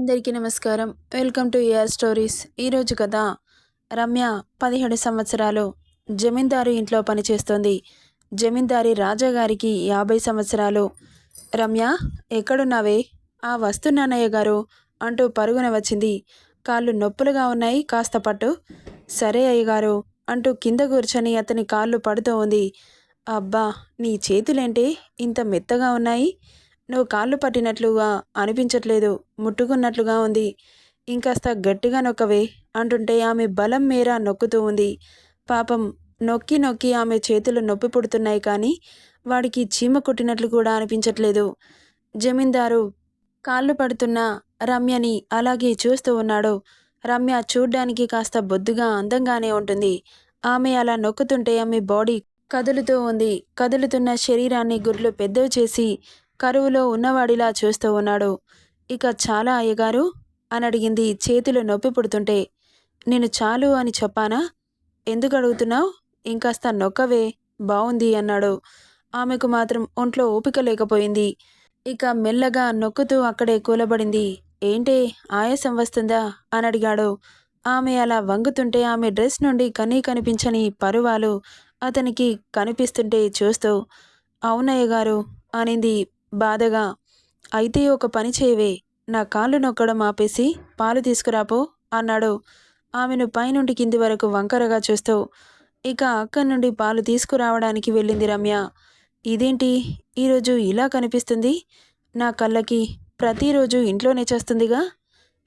అందరికీ నమస్కారం. Welcome to AR stories. ఈరోజు కథ రమ్య పదిహేడు సంవత్సరాలు. జమీందారు ఇంట్లో పనిచేస్తోంది. జమీందారి రాజాగారికి యాభై సంవత్సరాలు. రమ్య ఎక్కడున్నావే? ఆ వస్తున్నానయ్య గారు అంటూ పరుగున వచ్చింది. కాళ్ళు నొప్పులుగా ఉన్నాయి కాస్త పట్టు. సరే అయ్యగారు అంటూ కింద కూర్చొని అతని కాళ్ళు పడుతూ ఉంది. అబ్బా నీ చేతులేంటి ఇంత మెత్తగా ఉన్నాయి? నువ్వు కాళ్ళు పట్టినట్లుగా అనిపించట్లేదు. ముట్టుకున్నట్లుగా ఉంది. ఇంకాస్త గట్టిగా నొక్కవే అంటుంటే ఆమె బలం మేర నొక్కుతూ ఉంది. పాపం నొక్కి నొక్కి ఆమె చేతులు నొప్పి పుడుతున్నాయి కానీ వాడికి చీమ కొట్టినట్లు కూడా అనిపించట్లేదు. జమీందారు కాళ్ళు పడుతున్న రమ్యని అలాగే చూస్తూ ఉన్నాడు. రమ్య చూడ్డానికి కాస్త బొద్దుగా అందంగానే ఉంటుంది. ఆమె అలా నొక్కుతుంటే ఆమె బాడీ కదులుతూ ఉంది. కదులుతున్న శరీరాన్ని గుర్లు పెద్దవి చేసి కరువులో ఉన్నవాడిలా చూస్తూ ఉన్నాడు. ఇక చాలా అయ్యగారు? అని అడిగింది చేతులు నొప్పి పుడుతుంటే. నేను చాలు అని చెప్పానా? ఎందుకు అడుగుతున్నావు? ఇంకాస్త నొక్కవే బావుంది అన్నాడు. ఆమెకు మాత్రం ఒంట్లో ఓపిక లేకపోయింది. ఇక మెల్లగా నొక్కుతూ అక్కడే కూలబడింది. ఏంటే ఆయాసం వస్తుందా? అని అడిగాడు. ఆమె అలా వంగుతుంటే ఆమె డ్రెస్ నుండి కనీ కనిపించని పరువాలు అతనికి కనిపిస్తుంటే చూస్తూ అవునయ్య గారు అనింది బాధగా అయితే ఒక పని చేయవే నా కాళ్ళు నొక్కడం ఆపేసి పాలు తీసుకురాపో అన్నాడు. ఆమెను పైనుండి కింది వరకు వంకరగా చూస్తూ ఇక అక్కడి నుండి పాలు తీసుకురావడానికి వెళ్ళింది రమ్య. ఇదేంటి? ఈరోజు ఇలా కనిపిస్తుంది? నా కళ్ళకి ప్రతిరోజు ఇంట్లోనే చేస్తుందిగా?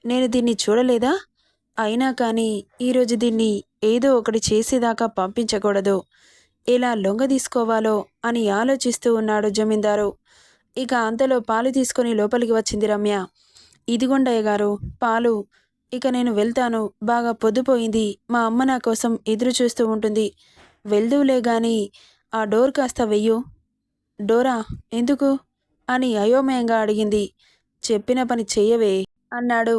నేను దీన్ని చూడలేదా? అయినా కానీ ఈరోజు దీన్ని ఏదో ఒకటి చేసేదాకా పంపించకూడదు. ఎలా లొంగ తీసుకోవాలో అని ఆలోచిస్తూ ఉన్నాడు జమీందారు. ఇక అంతలో పాలు తీసుకొని లోపలికి వచ్చింది రమ్య. ఇదిగొండయ్య గారు పాలు. ఇక నేను వెళ్తాను. బాగా పొద్దుపోయింది మా అమ్మ నా కోసం ఎదురు చూస్తూ ఉంటుంది. వెళ్దువులే గాని ఆ డోర్ కాస్త వెయ్యు. డోరా ఎందుకు? అని అయోమయంగా అడిగింది. చెప్పిన పని చెయ్యవే అన్నాడు.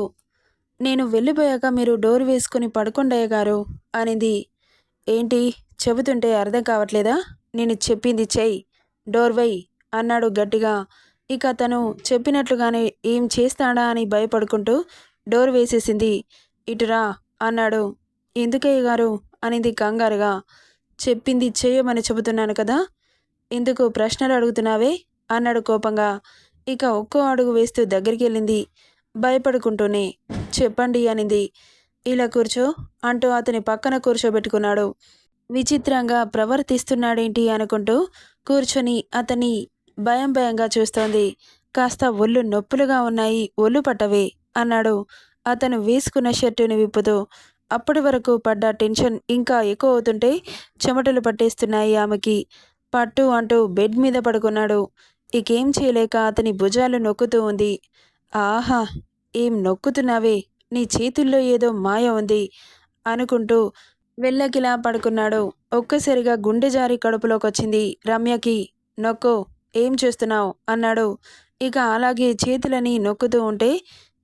నేను వెళ్ళిపోయాక మీరు డోర్ వేసుకుని పడుకుండయ్య గారు అనింది. ఏంటి? చెబుతుంటే అర్థం కావట్లేదా? నేను చెప్పింది చెయ్యి. డోర్ వెయ్యి అన్నాడు గట్టిగా. ఇక తను చెప్పినట్లుగానే ఏం చేస్తాడా అని భయపడుకుంటూ డోర్ వేసేసింది. ఇటురా అన్నాడు. ఎందుకయ్య గారు? అనింది కంగారుగా. చెప్పింది చేయమని చెబుతున్నాను కదా? ఎందుకు ప్రశ్నలు అడుగుతున్నావే? అన్నాడు కోపంగా. ఇక ఒక్కో అడుగు వేస్తూ దగ్గరికి వెళ్ళింది భయపడుకుంటూనే. చెప్పండి అనింది. ఇలా కూర్చో అంటూ అతని పక్కన కూర్చోబెట్టుకున్నాడు. విచిత్రంగా ప్రవర్తిస్తున్నాడేంటి అనుకుంటూ కూర్చొని అతని భయం భయంగా చూస్తోంది. కాస్త ఒళ్ళు నొప్పులుగా ఉన్నాయి. ఒళ్ళు పట్టవే అన్నాడు. అతను వేసుకున్న షర్టుని విప్పుతూ. అప్పటి వరకు పడ్డ టెన్షన్ ఇంకా ఎక్కువ అవుతుంటే చెమటలు పట్టేస్తున్నాయి ఆమెకి. పట్టు అంటూ బెడ్ మీద పడుకున్నాడు. ఇకేం చేయలేక అతని భుజాలు నొక్కుతూ ఉంది. ఆహా! ఏం నొక్కుతున్నావే? నీ చేతుల్లో ఏదో మాయ ఉంది అనుకుంటూ వెళ్ళకిలా పడుకున్నాడు. ఒక్కసారిగా గుండె జారి కడుపులోకొచ్చింది రమ్యకి. నొక్కు. ఏం చేస్తున్నావు? అన్నాడు. ఇక అలాగే చేతులని నొక్కుతూ ఉంటే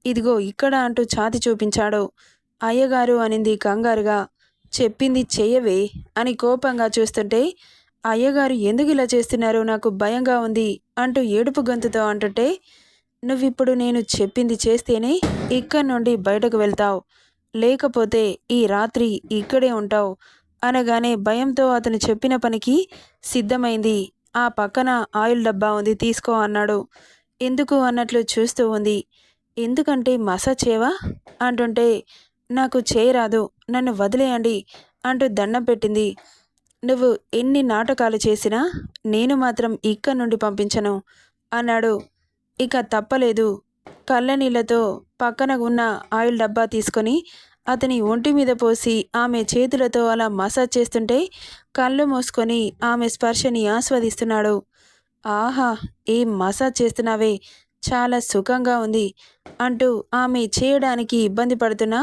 ఇదిగో ఇక్కడ అంటూ ఛాతి చూపించాడు. అయ్యగారు అనింది కంగారుగా. చెప్పింది చెయ్యవే అని కోపంగా చూస్తుంటే అయ్యగారు ఎందుకు ఇలా చేస్తున్నారు? నాకు భయంగా ఉంది అంటూ ఏడుపు గొంతుతో అంటుంటే నువ్విప్పుడు నేను చెప్పింది చేస్తేనే ఇక్కడి నుండి బయటకు వెళ్తావు. లేకపోతే ఈ రాత్రి ఇక్కడే ఉంటావు. అనగానే భయంతో అతను చెప్పిన పనికి సిద్ధమైంది. ఆ పక్కన ఆయిల్ డబ్బా ఉంది తీసుకో అన్నాడు. ఎందుకు అన్నట్లు చూస్తూ ఉంది. ఎందుకంటే మసాజ్ చేయవా అంటుంటే నాకు చేయరాదు నన్ను వదిలేయండి అంటూ దండం పెట్టింది. నువ్వు ఎన్ని నాటకాలు చేసినా నేను మాత్రం ఇక్కడి నుండి పంపించను అన్నాడు. ఇక తప్పలేదు. కళ్ళనీళ్ళతో పక్కన ఉన్న ఆయిల్ డబ్బా తీసుకొని అతని ఒంటి మీద పోసి ఆమె చేతులతో అలా మసాజ్ చేస్తుంటే కళ్ళు మూసుకొని ఆమె స్పర్శని ఆస్వాదిస్తున్నాడు. ఆహా ఏం మసాజ్ చేస్తున్నావే? చాలా సుఖంగా ఉంది అంటూ ఆమె చేయడానికి ఇబ్బంది పడుతున్నా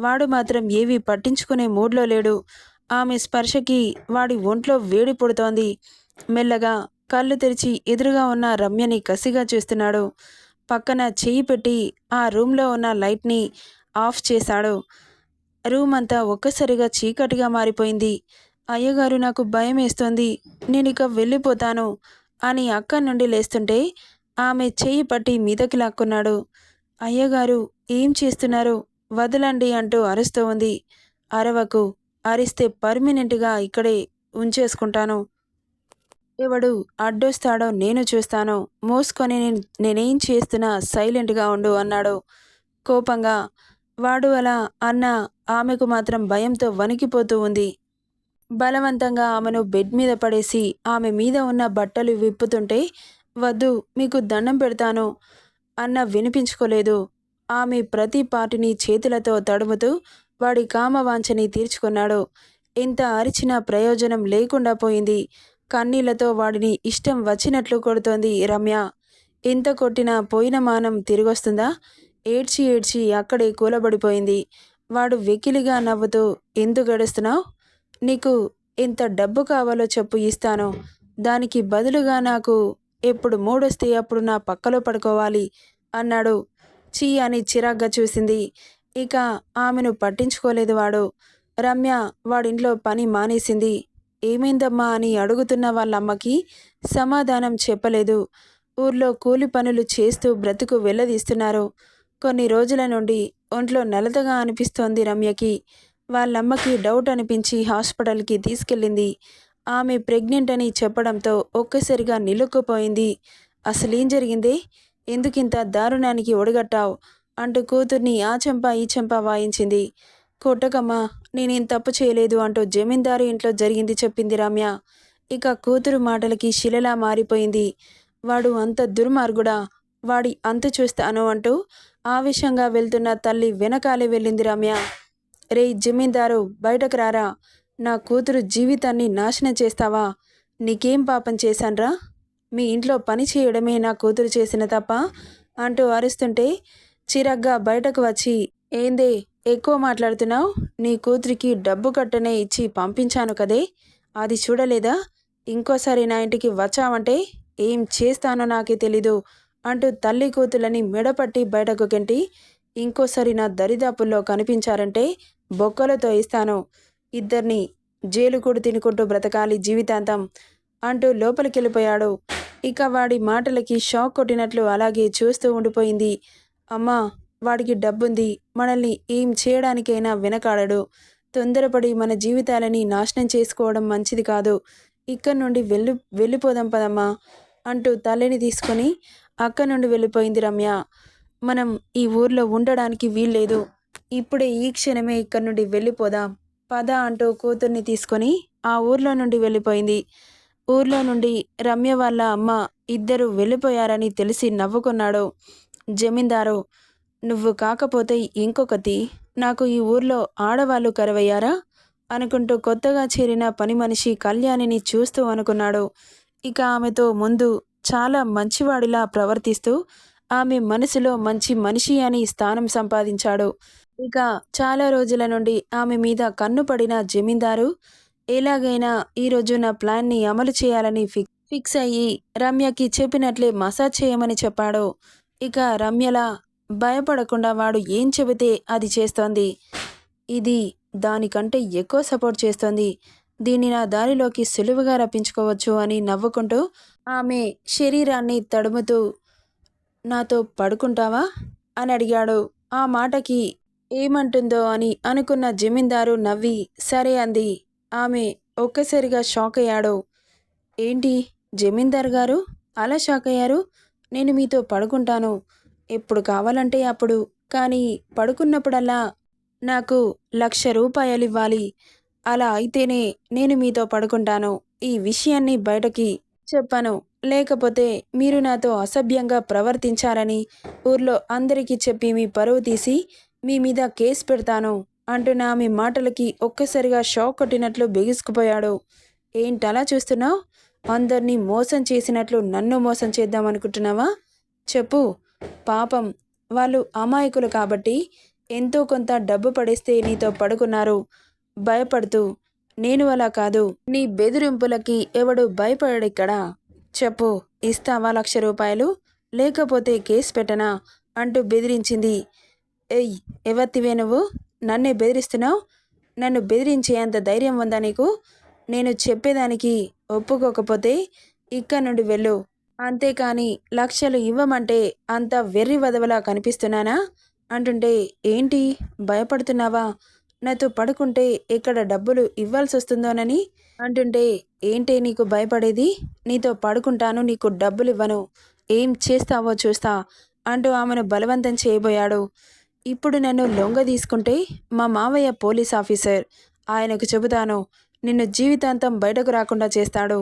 వాడు మాత్రం ఏవి పట్టించుకునే మూడ్లో లేడు. ఆమె స్పర్శకి వాడి ఒంట్లో వేడి పుడుతోంది. మెల్లగా కళ్ళు తెరిచి ఎదురుగా ఉన్న రమ్యని కసిగా చూస్తున్నాడు. పక్కన చేయి పెట్టి ఆ రూమ్లో ఉన్న లైట్ని ఆఫ్ చేశాడు. రూమ్ అంతా ఒక్కసారిగా చీకటిగా మారిపోయింది. అయ్యగారు నాకు భయం వేస్తోంది. నేను ఇక వెళ్ళిపోతాను అని అక్కడి నుండి లేస్తుంటే ఆమె చెయ్యి పట్టి మీదకి లాక్కున్నాడు. అయ్యగారు ఏం చేస్తున్నారు? వదలండి అంటూ అరుస్తూ ఉంది. అరవకు అరిస్తే పర్మినెంట్గా ఇక్కడే ఉంచేసుకుంటాను. ఎవడు అడ్డొస్తాడో నేను చూస్తాను. మోసుకొని నేను- నేనేం చేస్తున్నా సైలెంట్గా ఉండు అన్నాడు. కోపంగా వాడు అలా అన్న ఆమెకు మాత్రం భయంతో వణికిపోతూ ఉంది. బలవంతంగా ఆమెను బెడ్ మీద పడేసి ఆమె మీద ఉన్న బట్టలు విప్పుతుంటే వద్దు మీకు దండం పెడతాను అన్న వినిపించుకోలేదు. ఆమె ప్రతి పాటిని చేతులతో తడుముతూ వాడి కామవాంఛని తీర్చుకున్నాడు. ఎంత అరిచిన ప్రయోజనం లేకుండా పోయింది. కన్నీళ్ళతో వాడిని ఇష్టం వచ్చినట్లు కొడుతోంది రమ్య. ఎంత కొట్టినా పోయిన మానం తిరిగొస్తుందా? ఏడ్చి ఏడ్చి అక్కడే కూలబడిపోయింది. వాడు వెకిలిగా నవ్వుతూ ఎందుకు గడుస్తున్నావు నీకు ఎంత డబ్బు కావాలో చెప్పు ఇస్తాను. దానికి బదులుగా నాకు ఎప్పుడు మూడొస్తే అప్పుడు నా పక్కలో పడుకోవాలి అన్నాడు. చీ అని చిరాగ్గా చూసింది. ఇక ఆమెను పట్టించుకోలేదు వాడు. రమ్య వాడింట్లో పని మానేసింది. ఏమైందమ్మా అని అడుగుతున్న వాళ్ళమ్మకి సమాధానం చెప్పలేదు. ఊర్లో కూలి పనులు చేస్తూ బ్రతుకు వెళ్ళదీస్తున్నారు కొన్ని రోజుల నుండి ఒంట్లో నలతగా అనిపిస్తోంది రమ్యకి. వాళ్ళమ్మకి డౌట్ అనిపించి హాస్పిటల్కి తీసుకెళ్ళింది. ఆమె ప్రెగ్నెంట్ అని చెప్పడంతో ఒక్కసారిగా నిలుక్కుపోయింది. అసలేం జరిగింది? ఎందుకింత దారుణానికి ఒడగట్టావు? అంటూ కూతుర్ని ఆ చెంప ఈ చెంప వాయించింది. కొట్టకమ్మా నేనేం తప్పు చేయలేదు అంటూ జమీందారు ఇంట్లో జరిగింది చెప్పింది రమ్య. ఇక కూతురు మాటలకి శిలలా మారిపోయింది. వాడు అంత దుర్మార్గుడా? వాడి అంతు చూస్తాను అంటూ ఆవేశంగా వెళ్తున్న తల్లి వెనకాలే వెళ్ళింది రమ్య. రే జమీందారు బయటకు రారా? నా కూతురు జీవితాన్ని నాశనం చేస్తావా? నీకేం పాపం చేశాన్రా? మీ ఇంట్లో పని చేయడమే నా కూతురు చేసిన తప్ప? అంటూ అరుస్తుంటే చిరగ్గా బయటకు వచ్చి ఏందే ఎక్కువ మాట్లాడుతున్నావు? నీ కూతురికి డబ్బు కట్టనే ఇచ్చి పంపించాను కదే. అది చూడలేదా? ఇంకోసారి నా ఇంటికి వచ్చావంటే ఏం చేస్తానో నాకే తెలీదు. అంటూ తల్లి కూతులని మెడపట్టి బయటకు గెంటి ఇంకోసారి నా దరిదాపుల్లో కనిపించారంటే బొక్కలతో ఇస్తాను ఇద్దరిని జైలు కూడా తినుకుంటూ బ్రతకాలి జీవితాంతం అంటూ లోపలికి వెళ్ళిపోయాడు ఇక వాడి మాటలకి షాక్ కొట్టినట్లు అలాగే చూస్తూ ఉండిపోయింది. అమ్మా వాడికి డబ్బుంది మనల్ని ఏం చేయడానికైనా వెనకాడడు. తొందరపడి మన జీవితాలని నాశనం చేసుకోవడం మంచిది కాదు. ఇక్కడి నుండి వెళ్ళి వెళ్ళిపోదాం పదమ్మా అంటూ తల్లిని తీసుకొని అక్కడి నుండి వెళ్ళిపోయింది రమ్య. మనం ఈ ఊర్లో ఉండడానికి వీల్లేదు. ఇప్పుడే ఈ క్షణమే ఇక్కడి నుండి వెళ్ళిపోదాం. పద అంటూ కూతుర్ని తీసుకొని ఆ ఊర్లో నుండి వెళ్ళిపోయింది. ఊర్లో నుండి రమ్య వాళ్ళ అమ్మ ఇద్దరు వెళ్ళిపోయారని తెలిసి నవ్వుకున్నాడు. జమీందారు నువ్వు కాకపోతే ఇంకొకతి నాకు ఈ ఊర్లో ఆడవాళ్ళు కరువయ్యారా? అనుకుంటూ కొత్తగా చేరిన పని మనిషి కళ్యాణిని చూస్తూ అనుకున్నాడు. ఇక ఆమెతో ముందు చాలా మంచివాడిలా ప్రవర్తిస్తూ ఆమె మనసులో మంచి మనిషి అని స్థానం సంపాదించాడు. ఇక చాలా రోజుల నుండి ఆమె మీద కన్నుపడిన జమీందారు ఎలాగైనా ఈరోజు నా ప్లాన్ని అమలు చేయాలని ఫిక్ ఫిక్స్ అయ్యి రమ్యకి చెప్పినట్లే మసాజ్ చేయమని చెప్పాడు. ఇక రమ్యలా భయపడకుండా వాడు ఏం చెబితే అది చేస్తోంది. ఇది దానికంటే ఎక్కువ సపోర్ట్ చేస్తోంది. దీన్ని నా దారిలోకి సులువుగా రప్పించుకోవచ్చు అని నవ్వుకుంటూ ఆమె శరీరాన్ని తడుముతూ నాతో పడుకుంటావా? అని అడిగాడు. ఆ మాటకి ఏమంటుందో అని అనుకున్న జమీందారు నవ్వి సరే అంది. ఆమె ఒక్కసారిగా షాక్ అయ్యాడు. ఏంటి జమీందార్ గారు? అలా షాక్ అయ్యారు? నేను మీతో పడుకుంటాను. ఎప్పుడు కావాలంటే అప్పుడు. కానీ పడుకున్నప్పుడల్లా నాకు లక్ష రూపాయలు ఇవ్వాలి. అలా అయితేనే నేను మీతో పడుకుంటాను. ఈ విషయాన్ని బయటకి చెప్పను. లేకపోతే మీరు నాతో అసభ్యంగా ప్రవర్తించారని ఊర్లో అందరికీ చెప్పి మీ పరువు తీసి మీ మీద కేసు పెడతాను అంటున్న మీ మాటలకి ఒక్కసారిగా షాక్ కొట్టినట్లు బిగుసుకుపోయాడు. ఏంటలా చూస్తున్నావు? అందరినీ మోసం చేసినట్లు నన్ను మోసం చేద్దాం అనుకుంటున్నావా? చెప్పు. పాపం. వాళ్ళు అమాయకులు కాబట్టి ఎంతో కొంత డబ్బు పడేస్తే నీతో పడుకున్నారు. భయపడుతూ నేను అలా కాదు. నీ బెదిరింపులకి ఎవడు భయపడడిక్కడా చెప్పు ఇస్తావా లక్ష రూపాయలు? లేకపోతే కేసు పెట్టనా? అంటూ బెదిరించింది. ఏయ్ ఎవత్తివే నువ్వు? నన్నే బెదిరిస్తున్నావు? నన్ను బెదిరించే అంత ధైర్యం ఉందా నీకు? నేను చెప్పేదానికి ఒప్పుకోకపోతే ఇక్కడ నుండి వెళ్ళు. అంతేకాని లక్షలు ఇవ్వమంటే అంత వెర్రి వదవలా కనిపిస్తున్నానా? అంటుంటే ఏంటి? భయపడుతున్నావా? నాతో పడుకుంటే ఇక్కడ డబ్బులు ఇవ్వాల్సి వస్తుందోనని అంటుంటే ఏంటి నీకు భయపడేది? నీతో పడుకుంటాను నీకు డబ్బులు ఇవ్వను ఏం చేస్తావో చూస్తా అంటూ ఆమెను బలవంతం చేయబోయాడు. ఇప్పుడు నన్ను లొంగ తీసుకుంటే మా మావయ్య పోలీస్ ఆఫీసర్. ఆయనకు చెబుతాను నిన్ను జీవితాంతం బయటకు రాకుండా చేస్తాడు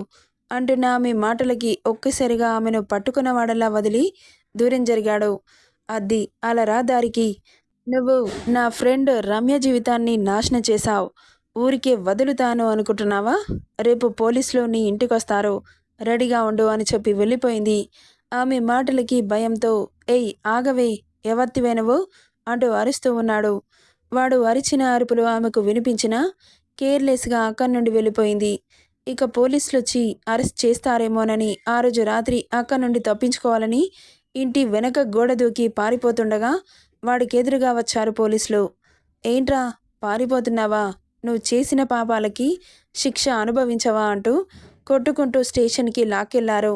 అంటున్న ఆమె మాటలకి ఒక్కసారిగా ఆమెను పట్టుకున్నవాడలా వదిలి దూరం జరిగాడు. అది అలా రాదారికి నువ్వు నా ఫ్రెండ్ రమ్య జీవితాన్ని నాశనం చేశావు. ఊరికే వదులుతాను అనుకుంటున్నావా? రేపు పోలీసులు నీ ఇంటికొస్తారు. రెడీగా ఉండు అని చెప్పి వెళ్ళిపోయింది. ఆమె మాటలకి భయంతో ఏయ్ ఆగవే ఎవత్తివే నువ్వు? అంటూ అరుస్తూ ఉన్నాడు. వాడు అరిచిన అరుపులు ఆమెకు వినిపించినా కేర్లెస్గా అక్కడి నుండి వెళ్ళిపోయింది. ఇక పోలీసులు వచ్చి అరెస్ట్ చేస్తారేమోనని ఆ రోజు రాత్రి అక్కడి నుండి తప్పించుకోవాలని ఇంటి వెనక గోడ దూకి పారిపోతుండగా వాడికి ఎదురుగా వచ్చారు పోలీసులు. ఏంట్రా? పారిపోతున్నావా? నువ్వు చేసిన పాపాలకి శిక్ష అనుభవించవా అంటూ కొట్టుకుంటూ స్టేషన్కి లాక్కెళ్ళారు.